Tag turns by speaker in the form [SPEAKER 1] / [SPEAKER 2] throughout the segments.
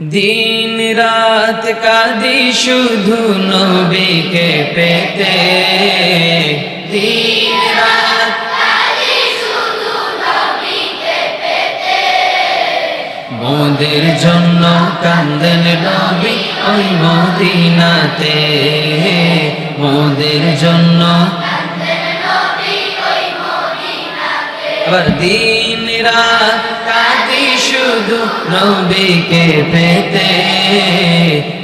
[SPEAKER 1] দিন রাত কাঁদি শুধু নবীকে পেতে। দিন রাত মোদের জন্য কান্দেন নবী ওই মদিনাতে। মোদের জন্য আবার দিন রাত কাঁদি শুধু নবীকে পেতে।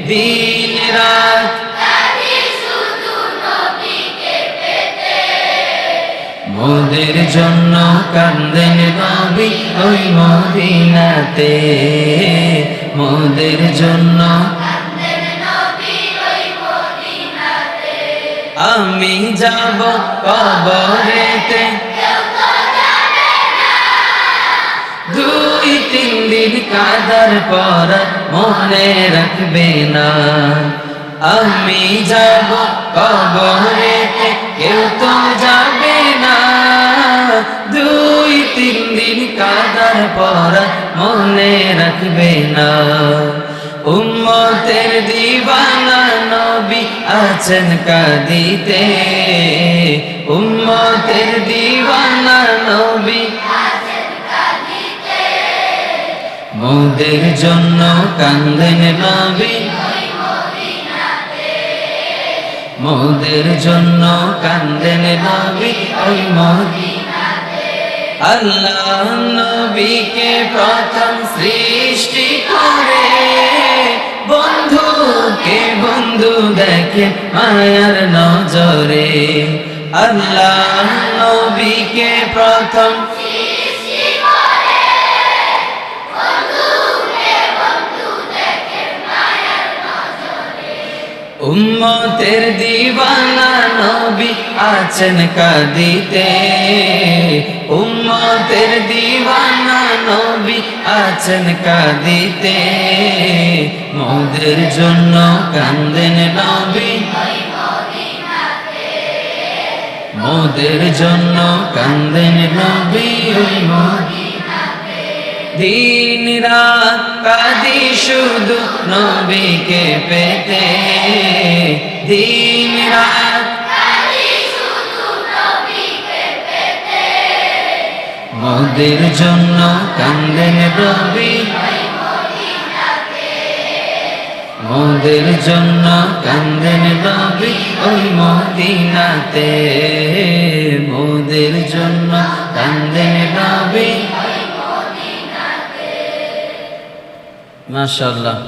[SPEAKER 1] দিন রাত মোদের জন্য কান্দেন নবী ওই মদিনাতে। মোদের জন্য আমি যাব কবরেতে দুই তিন দিন কাদার পর মনে রাখবে না। আমি যাব কবরেতে কেউ তো যাবে না। দুই তিন দিন কাদার পর মনে রাখবে না। উম্মতের দিবানা নবী আছেন কাদিতে। উম্মতের দিবানা নবী মোদের জন্য কান্দেন নবী মোদের জন্য কান্দেন নবী ওই আল্লাহ নবীকে প্রথম সৃষ্টি করে। বন্ধুকে বন্ধু দেখে মায়ার নজরে। আল্লাহ নবীকে প্রথম উম্মতের দিবানা নবী আছেন কাদিতে। উম্মতের দিবানা নবী আছেন কাদিতে। মোদের জন্য কান্দেন নবী। মোদের জন্য কান্দেন নবী। দিন রাত কাদি শুধু নবীকে পেতে। দিন রাত। মোদের জন্য কান্দেন রবি। মোদের জন্য কান্দেন রবি ওই মদিনাতে। মোদের জন্য কান্দেন রবি। মাশাআল্লাহ।